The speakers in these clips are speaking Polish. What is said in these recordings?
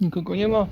Nikogo nie ma.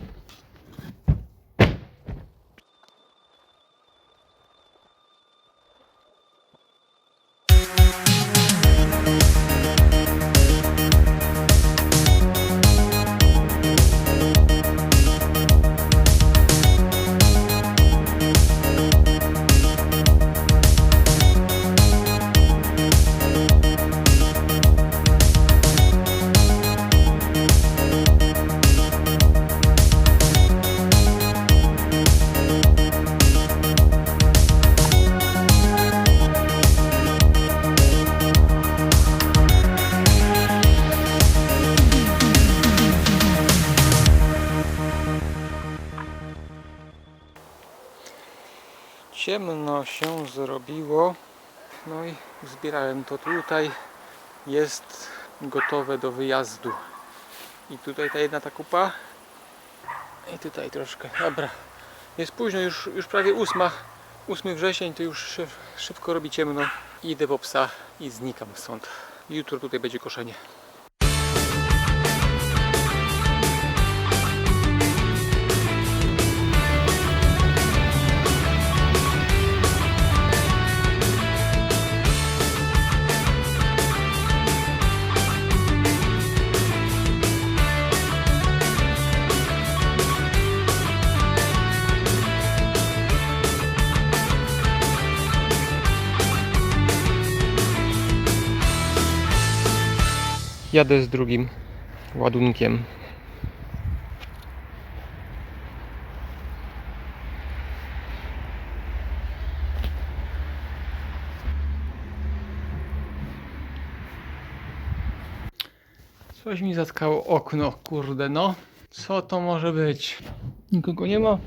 Ciemno się zrobiło. No i zbierałem to tutaj. Jest gotowe do wyjazdu. I tutaj ta jedna ta kupa. I tutaj troszkę. Dobra. Jest późno, już, już prawie ósma. 8 wrzesień to już szyb, szybko robi ciemno. Idę po psa i znikam stąd. Jutro tutaj będzie koszenie. Jadę z drugim ładunkiem. Coś mi zatkało okno, kurde no. Co to może być? Nikogo nie ma.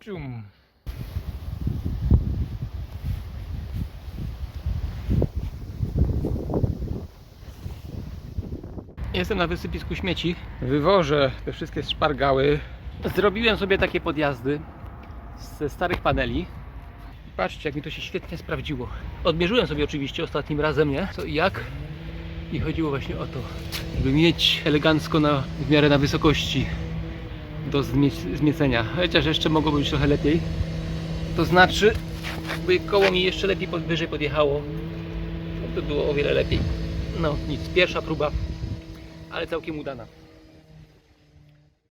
Cium. Jestem na wysypisku śmieci. Wywożę te wszystkie szpargały. Zrobiłem sobie takie podjazdy ze starych paneli. Patrzcie, jak mi to się świetnie sprawdziło. Odmierzyłem sobie oczywiście ostatnim razem, nie? Co i jak. I chodziło właśnie o to, by mieć elegancko na, w miarę na wysokości do zmie- zmiecenia. Chociaż jeszcze mogło być trochę lepiej. To znaczy, by koło mi jeszcze lepiej pod, wyżej podjechało, to by było o wiele lepiej. No nic, pierwsza próba ale całkiem udana.